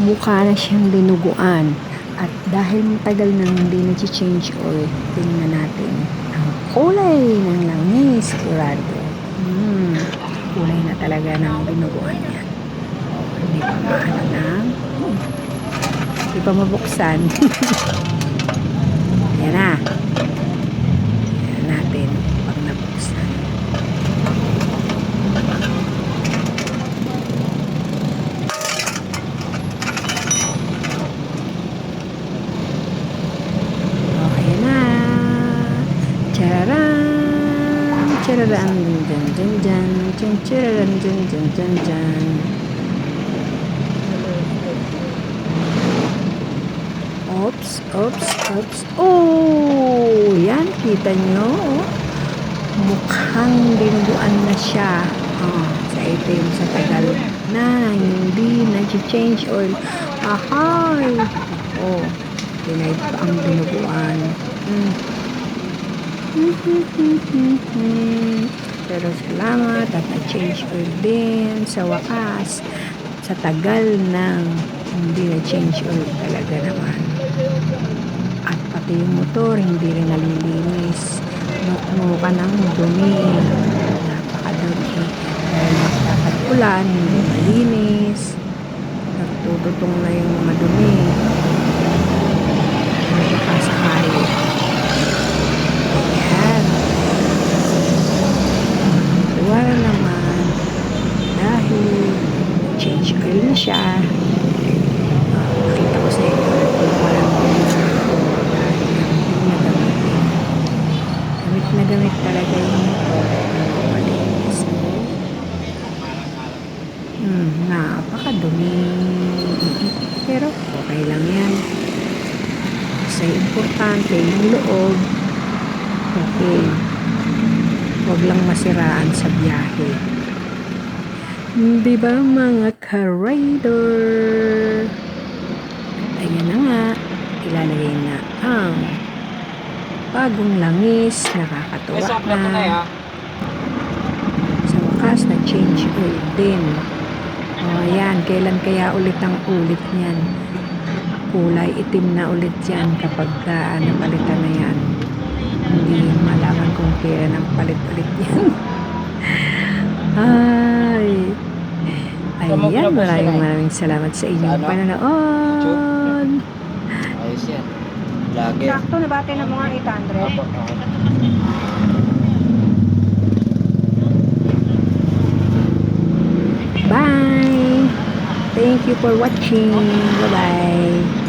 mukha na siyang dinuguan. At dahil matagal nang hindi nag-change oil, tingnan natin ang kulay ng langis, sigurado. Hmm, kulay na talaga ng dinuguan niya. Hindi pa maano na. Hindi pa mabuksan. Yan na. Yan natin pag nabuksan. Okay na. Charan! Chararan! Dyan, dyan, dyan. Dyan, chararan, dyan, dyan, dyan, dyan. Oops, oops, oops. Oh! Yan, kita nyo. Mukhang dinuguan na siya. Oh, sa itim, sa tagal na hindi nag-change oil. Ahay! Oh, denied pa ang dinuguan. Hmm. Pero salamat at na-change oil din sa wakas. Sa tagal ng hindi na-change oil talaga naman. At pati yung motor hindi rin nalilinis. Nuknukan ng dumi. Napakadumi. Dahil dapat ulan, hindi malinis. Nagtututong na yung mga dumi. Napakasakali. Ayan. Tuwa naman dahil change oil na siya. Nakita ko sa inyo parang. Gamit na gamit talaga yung. Malinis. Hmm, napakadumi. Pero okay lang yan. Kasi importante yung loob. Okay. Huwag lang masiraan sa biyahe. Di ba mga ka-rider? Ayan na nga. Ilalagay na ang bagong langis. Nakakatuwa na ya. Sa wakas, na-change oil din. O, ayan. Kailan kaya ulit ang ulit niyan? Kulay itim na ulit yan kapag uh, napalitan na yan. Hindi malaman kung kailan ang palit-ulit yan. Ay. Ayan, maraming maraming salamat sa inyong Sa ano? panonood. Ayos yan. Lagi. Sakto na bate ng mga 800. Apo, okay. Bye! Thank you for watching. Bye-bye.